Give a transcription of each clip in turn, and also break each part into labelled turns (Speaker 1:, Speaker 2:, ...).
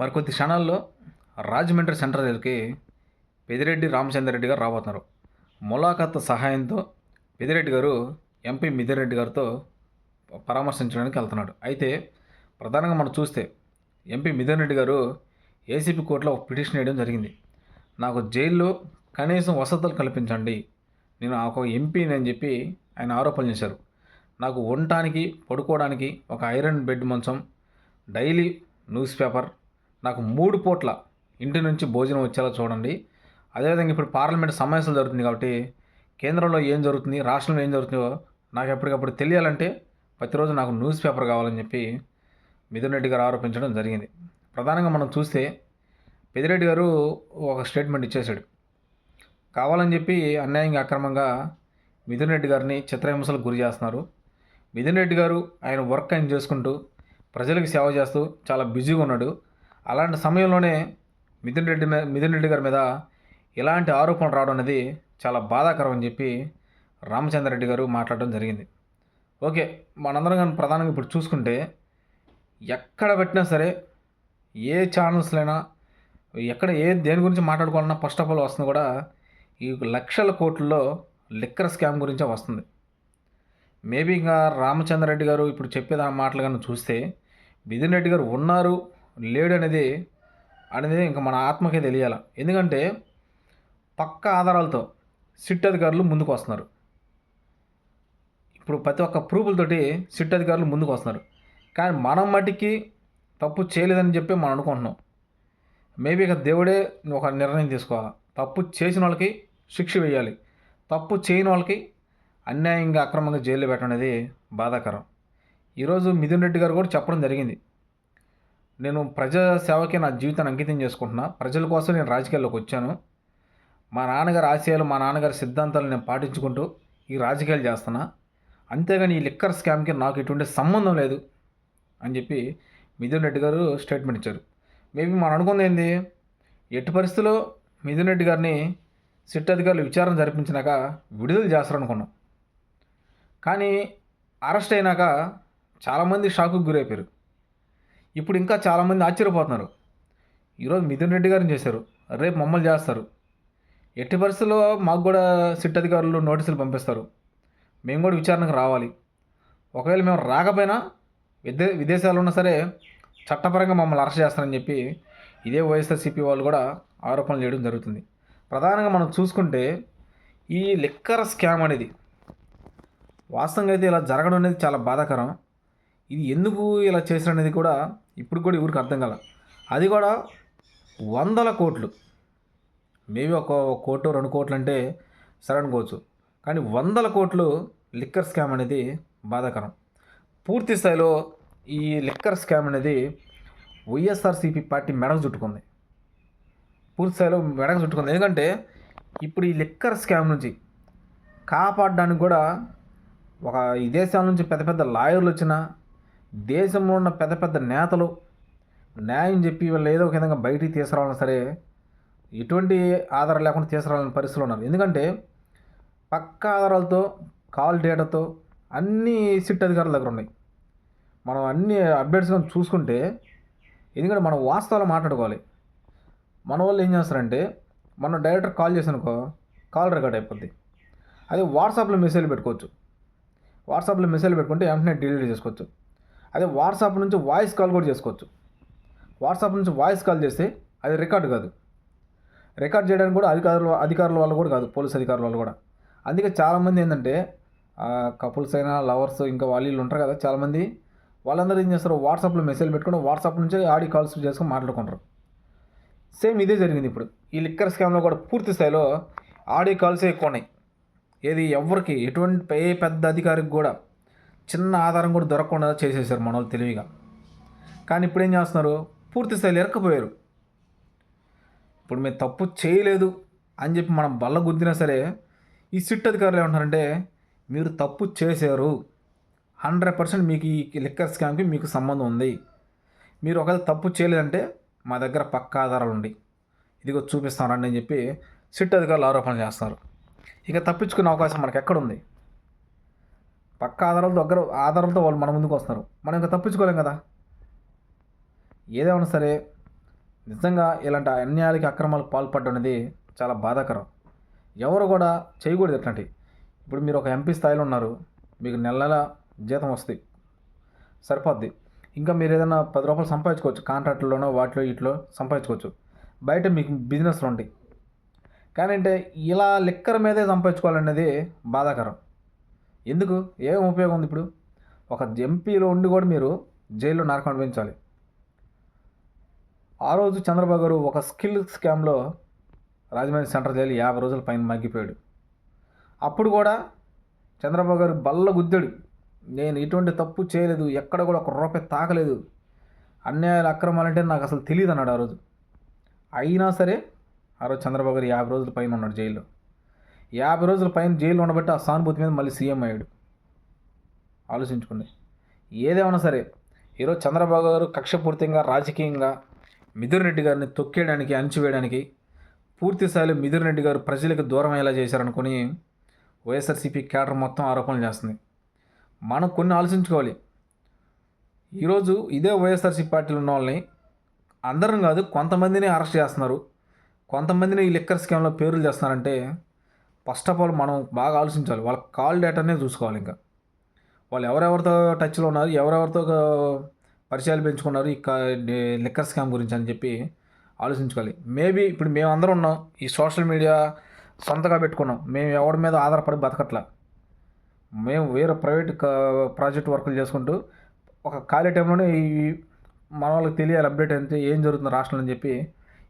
Speaker 1: మరికొద్ది క్షణాల్లో రాజమండ్రి సెంటర్ దగ్గరికి పెదిరెడ్డి రామచంద్రరెడ్డి గారు రాబోతున్నారు. ములాఖత్ సహాయంతో పెదిరెడ్డి గారు ఎంపీ మిదిరెడ్డి గారితో పరామర్శించడానికి వెళ్తున్నాడు. అయితే ప్రధానంగా మనం చూస్తే ఎంపీ మిదిరెడ్డి రెడ్డి గారు ఏసీపీ కోర్టులో ఒక పిటిషన్ వేయడం జరిగింది. నాకు జైల్లో కనీసం వసతులు కల్పించండి. నేను ఒక ఎంపీని అని చెప్పి ఆయన ఆరోపణలు చేశారు. నాకు ఉండటానికి పడుకోవడానికి ఒక ఐరన్ బెడ్ మంచం డైలీ న్యూస్ పేపర్ నాకు మూడు పూట్ల ఇంటి నుంచి భోజనం వచ్చేలా చూడండి. అదేవిధంగా ఇప్పుడు పార్లమెంట్ సమావేశాలు జరుగుతుంది కాబట్టి కేంద్రంలో ఏం జరుగుతుంది రాష్ట్రంలో ఏం జరుగుతుందో నాకు ఎప్పటికప్పుడు తెలియాలంటే ప్రతిరోజు నాకు న్యూస్ పేపర్ కావాలని చెప్పి మిథున్ రెడ్డి గారు ఆరోపించడం జరిగింది. ప్రధానంగా మనం చూస్తే పెదిరెడ్డి గారు ఒక స్టేట్మెంట్ ఇచ్చేశాడు. కావాలని చెప్పి అన్యాయంగా అక్రమంగా మిథున్ రెడ్డి గారిని చిత్రహింసలకు గురి చేస్తున్నారు. మిథున్ రెడ్డి గారు ఆయన వర్క్ ఆయన చేసుకుంటూ ప్రజలకు సేవ చేస్తూ చాలా బిజీగా ఉన్నాడు. అలాంటి సమయంలోనే మిథున్ రెడ్డి మీద మిథున్ రెడ్డి గారి మీద ఇలాంటి ఆరోపణలు రావడం అనేది చాలా బాధాకరం అని చెప్పి రామచంద్రరెడ్డి గారు మాట్లాడడం జరిగింది. ఓకే మనందరం కానీ ప్రధానంగా ఇప్పుడు చూసుకుంటే ఎక్కడ పెట్టినా సరే ఏ ఛానల్స్లైనా ఎక్కడ ఏ దేని గురించి మాట్లాడుకోవాలన్నా ఫస్ట్ ఆఫ్ ఆల్ వస్తుంది కూడా ఈ లక్షల కోట్లలో లిక్కర్ స్కామ్ గురించే వస్తుంది. మేబీ ఇంకా రామచంద్రరెడ్డి గారు ఇప్పుడు చెప్పేదా మాటలు కానీ చూస్తే మిథున్ రెడ్డి గారు ఉన్నారు లేడు అనేది అనేది ఇంకా మన ఆత్మకే తెలియాల. ఎందుకంటే పక్క ఆధారాలతో సిట్ అధికారులు ముందుకు వస్తున్నారు. ఇప్పుడు ప్రతి ఒక్క ప్రూఫ్లతోటి సిట్ అధికారులు ముందుకు వస్తున్నారు. కానీ మనం మటుకి తప్పు చేయలేదని చెప్పి మనం అనుకుంటున్నాం. మేబీ ఇక దేవుడే ఒక నిర్ణయం తీసుకోవాలి. తప్పు చేసిన వాళ్ళకి శిక్ష వేయాలి. తప్పు చేయని వాళ్ళకి అన్యాయంగా అక్రమంగా జైల్లో పెట్టడం అనేది బాధాకరం. ఈరోజు మిథున్ రెడ్డి గారు కూడా చెప్పడం జరిగింది. నేను ప్రజా సేవకి నా జీవితాన్ని అంకితం చేసుకుంటున్నా. ప్రజల కోసం నేను రాజకీయాల్లోకి వచ్చాను. మా నాన్నగారి ఆశయాలు మా నాన్నగారి సిద్ధాంతాలు నేను పాటించుకుంటూ ఈ రాజకీయాలు చేస్తున్నా. అంతేగాని ఈ లిక్కర్ స్కామ్కి నాకు ఎటువంటి సంబంధం లేదు అని చెప్పి మిథున్ రెడ్డి గారు స్టేట్మెంట్ ఇచ్చారు. మేబీ మనం అనుకుంది ఏంది? ఎట్టి పరిస్థితుల్లో మిథున్ రెడ్డి గారిని సిట్ అధికారులు విచారణ జరిపించినాక విడుదల చేస్తారనుకున్నాం. కానీ అరెస్ట్ అయినాక చాలామంది షాకుకు గురైపోయారు. ఇప్పుడు ఇంకా చాలామంది ఆశ్చర్యపోతున్నారు. ఈరోజు మిథున్ రెడ్డి గారిని చేశారు. రేపు మమ్మల్ని చేస్తారు. ఎట్టి పరిస్థితుల్లో మాకు కూడా సిట్ అధికారులు నోటీసులు పంపిస్తారు. మేము కూడా విచారణకు రావాలి. ఒకవేళ మేము రాకపోయినా విదే విదేశాల్లో ఉన్నా సరే చట్టపరంగా మమ్మల్ని అరెస్ట్ చేస్తారని చెప్పి ఇదే వైఎస్ఆర్సీపీ వాళ్ళు కూడా ఆరోపణలు చేయడం జరుగుతుంది. ప్రధానంగా మనం చూసుకుంటే ఈ లిక్కర్ స్కామ్ అనేది వాస్తవంగా అయితే ఇలా జరగడం అనేది చాలా బాధాకరం. ఇది ఎందుకు ఇలా చేశారు అనేది కూడా ఇప్పుడు కూడా ఎవరికి అర్థం కాల. అది కూడా వందల కోట్లు. మేబీ ఒక కోటు రెండు కోట్లు అంటే సరే అనుకోవచ్చు. కానీ వందల కోట్లు లిక్కర్ స్కామ్ అనేది బాధాకరం. పూర్తి స్థాయిలో ఈ లిక్కర్ స్కామ్ అనేది వైఎస్ఆర్సీపీ పార్టీ మెడకు చుట్టుకుంది. పూర్తి స్థాయిలో మెడకు చుట్టుకుంది. ఎందుకంటే ఇప్పుడు ఈ లిక్కర్ స్కామ్ నుంచి కాపాడడానికి కూడా ఒక ఈ దేశాల నుంచి పెద్ద పెద్ద లాయర్లు వచ్చిన దేశంలో ఉన్న పెద్ద పెద్ద నేతలు న్యాయం చెప్పి వీళ్ళు ఏదో ఒక విధంగా బయటికి తీసుకురావాలన్నా సరే ఎటువంటి ఆధారం లేకుండా తీసుకురావాలని పరిస్థితులు ఉన్నారు. ఎందుకంటే పక్క ఆధారాలతో కాల్ డేటాతో అన్ని సిట్ అధికారుల దగ్గర ఉన్నాయి. మనం అన్ని అప్డేట్స్ కానీ చూసుకుంటే ఎందుకంటే మనం వాస్తవాలు మాట్లాడుకోవాలి. మన వాళ్ళు ఏం చేస్తారంటే మనం డైరెక్టర్ కాల్ చేసానుకో కాల్ రికార్డ్ అయిపోద్ది. అదే వాట్సాప్లో మెసేజ్ పెట్టుకోవచ్చు. వాట్సాప్లో మెసేజ్ పెట్టుకుంటే వెంటనే డిలీట్ చేసుకోవచ్చు. అదే వాట్సాప్ నుంచి వాయిస్ కాల్ కూడా చేసుకోవచ్చు. వాట్సాప్ నుంచి వాయిస్ కాల్ చేస్తే అది రికార్డ్ కాదు. రికార్డ్ చేయడానికి కూడా అధికారులు అధికారుల వాళ్ళు కూడా కాదు పోలీస్ అధికారుల వాళ్ళు కూడా. అందుకే చాలామంది ఏంటంటే కపుల్స్ అయినా లవర్స్ ఇంకా వాళ్ళు ఉంటారు కదా చాలామంది వాళ్ళందరూ ఏం చేస్తారు వాట్సాప్లో మెసేజ్ పెట్టుకుని వాట్సాప్ నుంచి ఆడియో కాల్స్ చేసుకొని మాట్లాడుకుంటారు. సేమ్ ఇదే జరిగింది ఇప్పుడు. ఈ లిక్కర్ స్కామ్లో కూడా పూర్తి స్థాయిలో ఆడియో కాల్సే ఎక్కువ ఉన్నాయి. ఏది ఎవరికి ఎటువంటి ఏ పెద్ద అధికారికి కూడా చిన్న ఆధారం కూడా దొరకకుండా చేసేసారు మన వాళ్ళు తెలివిగా. కానీ ఇప్పుడు ఏం చేస్తున్నారు? పూర్తి స్థాయిలో ఎరకపోయారు ఇప్పుడు మేము తప్పు చేయలేదు అని చెప్పి మనం బల్ల గుద్దినా సరే ఈ సిట్ అధికారులు ఏమంటారంటే మీరు తప్పు చేశారు. హండ్రెడ్ పర్సెంట్ మీకు ఈ లిక్కర్ స్కామ్కి మీకు సంబంధం ఉంది. మీరు ఒకవేళ తప్పు చేయలేదంటే మా దగ్గర పక్క ఆధారాలు ఉండి ఇదిగో చూపిస్తాను రండి అని చెప్పి సిట్ అధికారులు ఆరోపణలు చేస్తున్నారు. ఇక తప్పించుకునే అవకాశం మనకి ఎక్కడుంది పక్క ఆధారాలతో దగ్గర ఆధారాలతో వాళ్ళు మన ముందుకు వస్తున్నారు మనం ఇంకా తప్పించుకోలేం కదా. ఏదేమైనా సరే నిజంగా ఇలాంటి అన్యాయాలకి అక్రమాలకు పాల్పడడం అనేది చాలా బాధాకరం. ఎవరు కూడా చేయకూడదు ఇట్లాంటివి ఇప్పుడు మీరు ఒక ఎంపీ స్థాయిలో ఉన్నారు. మీకు నెల నెల జీతం వస్తుంది. సరిపోద్ది. ఇంకా మీరు ఏదైనా పది రూపాయలు సంపాదించుకోవచ్చు. కాంట్రాక్ట్లోనో వాటిలో వీటిలో సంపాదించుకోవచ్చు. బయట మీకు బిజినెస్లు ఉంటాయి. కానీ అంటే ఇలా లిక్కర్ మీదే సంపాదించుకోవాలనేది బాధాకరం. ఎందుకు? ఏం ఉపయోగం ఉంది ఇప్పుడు? ఒక ఎంపీలో ఉండి కూడా మీరు జైల్లో నరకం అనిపించాలి ఆ రోజు చంద్రబాబు గారు ఒక స్కిల్ స్కామ్లో రాజమండ్రి సెంటర్ జైలు యాభై రోజుల పైన మగ్గిపోయాడు. అప్పుడు కూడా చంద్రబాబు గారు బల్ల గుద్దాడు. నేను ఇటువంటి తప్పు చేయలేదు ఎక్కడ కూడా ఒక రూపాయి తాకలేదు. అన్యాయాలు అక్రమాలంటే నాకు అసలు తెలియదు అన్నాడు ఆ రోజు. అయినా సరే ఆ రోజు చంద్రబాబు గారు యాభై రోజుల పైన ఉన్నాడు జైల్లో. యాభై రోజుల పైన జైలు ఉండబట్టి ఆ సానుభూతి మీద మళ్ళీ సీఎం అయ్యాడు. ఆలోచించుకోండి. ఏదేమైనా సరే ఈరోజు చంద్రబాబు గారు కక్షపూర్తిగా రాజకీయంగా మిథున్ రెడ్డి గారిని తొక్కేయడానికి అణిచివేయడానికి పూర్తి స్థాయిలో మిథున్ రెడ్డి గారు ప్రజలకు దూరం అయ్యేలా చేశారనుకుని వైఎస్ఆర్సీపీ క్యాడర్ మొత్తం ఆరోపణలు చేస్తుంది. మనం కొన్ని ఆలోచించుకోవాలి. ఈరోజు ఇదే వైఎస్ఆర్సీపీ పార్టీలో ఉన్న వాళ్ళని అందరం కాదు కొంతమందిని అరెస్ట్ చేస్తున్నారు. కొంతమందిని ఈ లిక్కర్ స్కామ్లో పేర్లు చేస్తున్నారంటే ఫస్ట్ ఆఫ్ ఆల్ మనం బాగా ఆలోచించాలి. వాళ్ళ కాల్ డేటానే చూసుకోవాలి ఇంకా. వాళ్ళు ఎవరెవరితో టచ్లో ఉన్నారు ఎవరెవరితో పరిచయాలు పెంచుకున్నారు ఈ లిక్కర్ స్కామ్ గురించి అని చెప్పి ఆలోచించుకోవాలి. మేబీ ఇప్పుడు మేమందరం ఉన్నాం ఈ సోషల్ మీడియా సొంతగా పెట్టుకున్నాం మేము ఎవరి మీద ఆధారపడి బతకట్లా. మేము వేరే ప్రైవేట్ ప్రాజెక్ట్ వర్కులు చేసుకుంటూ ఒక ఖాళీ టైంలోనే ఈ మన వాళ్ళకి తెలియాలి అప్డేట్ అయితే ఏం జరుగుతుంది రాష్ట్రంలో అని చెప్పి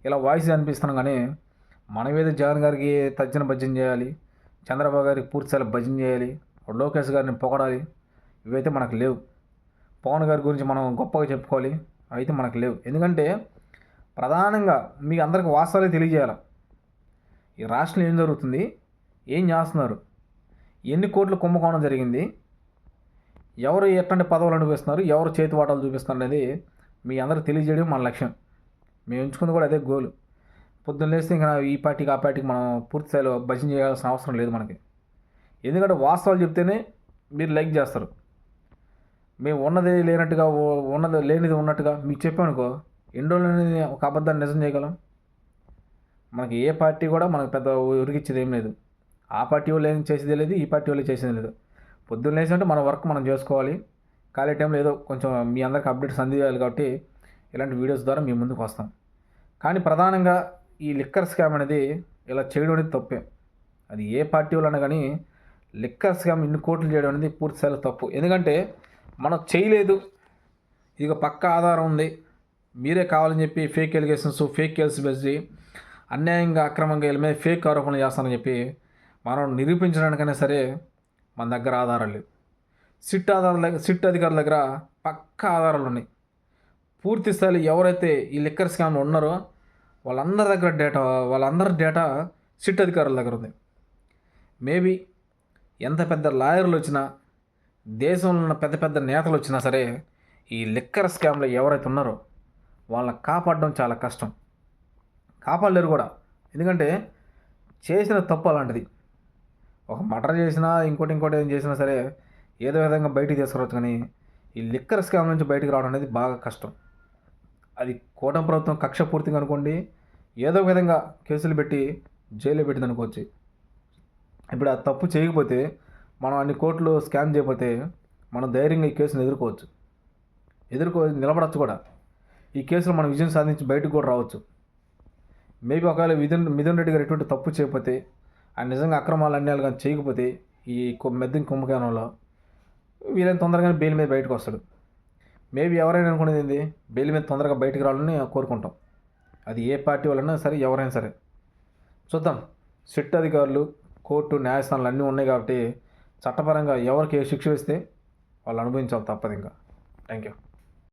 Speaker 1: ఇలా వాయిస్ అనిపిస్తున్నాం కానీ మనం ఏదో జగన్ గారికి తజ్జన భజన చేయాలి చంద్రబాబు గారికి పూర్తిస్థాయి భజన చేయాలి లోకేష్ గారిని పొగడాలి ఇవైతే మనకు లేవు. పవన్ గారి గురించి మనం గొప్పగా చెప్పుకోవాలి అయితే మనకు లేవు. ఎందుకంటే ప్రధానంగా మీకు అందరికి వాస్తవాలే తెలియజేయాలి. ఈ రాష్ట్రంలో ఏం జరుగుతుంది? ఏం చేస్తున్నారు? ఎన్ని కోట్లు కుంభకోణం జరిగింది? ఎవరు ఎట్లాంటి పదవులు అనిపిస్తున్నారు ఎవరు చేతి వాటాలు చూపిస్తున్నారు అనేది మీ అందరికి తెలియజేయడం మన లక్ష్యం. మేము ఎంచుకుంది కూడా అదే గోలు. పొద్దున్న లేస్తే ఇంకా ఈ పార్టీకి ఆ పార్టీకి మనం పూర్తి స్థాయిలో భజన చేయాల్సిన అవసరం లేదు మనకి. ఎందుకంటే వాస్తవాలు చెప్తేనే మీరు లైక్ చేస్తారు. మేము ఉన్నది లేనట్టుగా ఉన్నది లేనిది ఉన్నట్టుగా మీకు చెప్పామనుకో ఎన్ని రోజులు ఒక అబద్ధాన్ని నిజం చేయగలం? మనకి ఏ పార్టీ కూడా మనకు పెద్ద ఉరికిచ్చేది ఏం లేదు. ఆ పార్టీ వాళ్ళు ఏం చేసేది లేదు ఈ పార్టీ వాళ్ళు చేసేది లేదు. పొద్దున్న లేచి అంటే మన వర్క్ మనం చేసుకోవాలి. ఖాళీ టైంలో ఏదో కొంచెం మీ అందరికి అప్డేట్స్ అందియాలి కాబట్టి ఇలాంటి వీడియోస్ ద్వారా మీ ముందుకు వస్తాం. కానీ ప్రధానంగా ఈ లిక్కర్ స్కామ్ అనేది ఇలా చేయడం అనేది తప్పే. అది ఏ పార్టీ వాళ్ళైనా కానీ లిక్కర్ స్కామ్ ఇన్ని కోట్లు చేయడం అనేది పూర్తి స్థాయిలో తప్పు. ఎందుకంటే మనం చేయలేదు. ఇక పక్క ఆధారం ఉంది. మీరే కావాలని చెప్పి ఫేక్ ఎలిగేషన్స్ ఫేక్ కేసు బెసి అన్యాయంగా అక్రమంగా వీళ్ళ మీద ఫేక్ ఆరోపణలు చేస్తానని చెప్పి మనం నిరూపించడానికైనా సరే మన దగ్గర ఆధారాలు లేవు. సిట్ ఆధారాల దగ్గర సిట్ అధికారుల దగ్గర పక్క ఆధారాలు ఉన్నాయి. పూర్తి స్థాయిలో ఎవరైతే ఈ లిక్కర్ స్కామ్లో ఉన్నారో వాళ్ళందరి దగ్గర డేటా వాళ్ళందరి డేటా సిట్ అధికారుల దగ్గర ఉంది. మేబీ ఎంత పెద్ద లాయర్లు వచ్చినా దేశంలో ఉన్న పెద్ద పెద్ద నేతలు వచ్చినా సరే ఈ లిక్కర్ స్కామ్లో ఎవరైతే ఉన్నారో వాళ్ళని కాపాడడం చాలా కష్టం. కాపాడలేరు కూడా. ఎందుకంటే చేసిన తప్పు అలాంటిది. ఒక మటర్ చేసినా ఇంకోటి ఇంకోటి ఏం చేసినా సరే ఏదో విధంగా బయటికి తీసుకురావచ్చు కానీ ఈ లిక్కర్ స్కామ్ నుంచి బయటికి రావడం అనేది బాగా కష్టం. అది కూటమి ప్రభుత్వం కక్ష పూర్తిగా అనుకోండి ఏదో విధంగా కేసులు పెట్టి జైల్లో పెట్టింది అనుకోవచ్చు. ఇప్పుడు ఆ తప్పు చేయకపోతే మనం అన్ని కోట్లు స్కామ్ చేయకపోతే మనం ధైర్యంగా ఈ కేసును ఎదుర్కోవచ్చు. ఎదుర్కో నిలబడచ్చు కూడా. ఈ కేసులో మనం విజయం సాధించి బయటకు కూడా రావచ్చు. మేబీ ఒకవేళ మిథున్ మిథున్ రెడ్డి గారు ఎటువంటి తప్పు చేయకపోతే ఆయన నిజంగా అక్రమాలు అన్యాయాలు కానీ చేయకపోతే ఈ మెద్దిన కుంభకోణంలో వీలైన తొందరగానే బెయిల్ మీద బయటకు వస్తాడు. మేబీ ఎవరైనా అనుకునేది ఏంది? బెయిల్ మీద తొందరగా బయటకు రావాలని కోరుకుంటాం. అది ఏ పార్టీ వాళ్ళైనా సరే ఎవరైనా సరే. చూద్దాం. సిట్ అధికారులు కోర్టు న్యాయస్థానాలు అన్నీ ఉన్నాయి కాబట్టి చట్టపరంగా ఎవరికి ఏ శిక్ష ఇస్తే వాళ్ళు అనుభవించాలి తప్పదు ఇంకా థ్యాంక్ యూ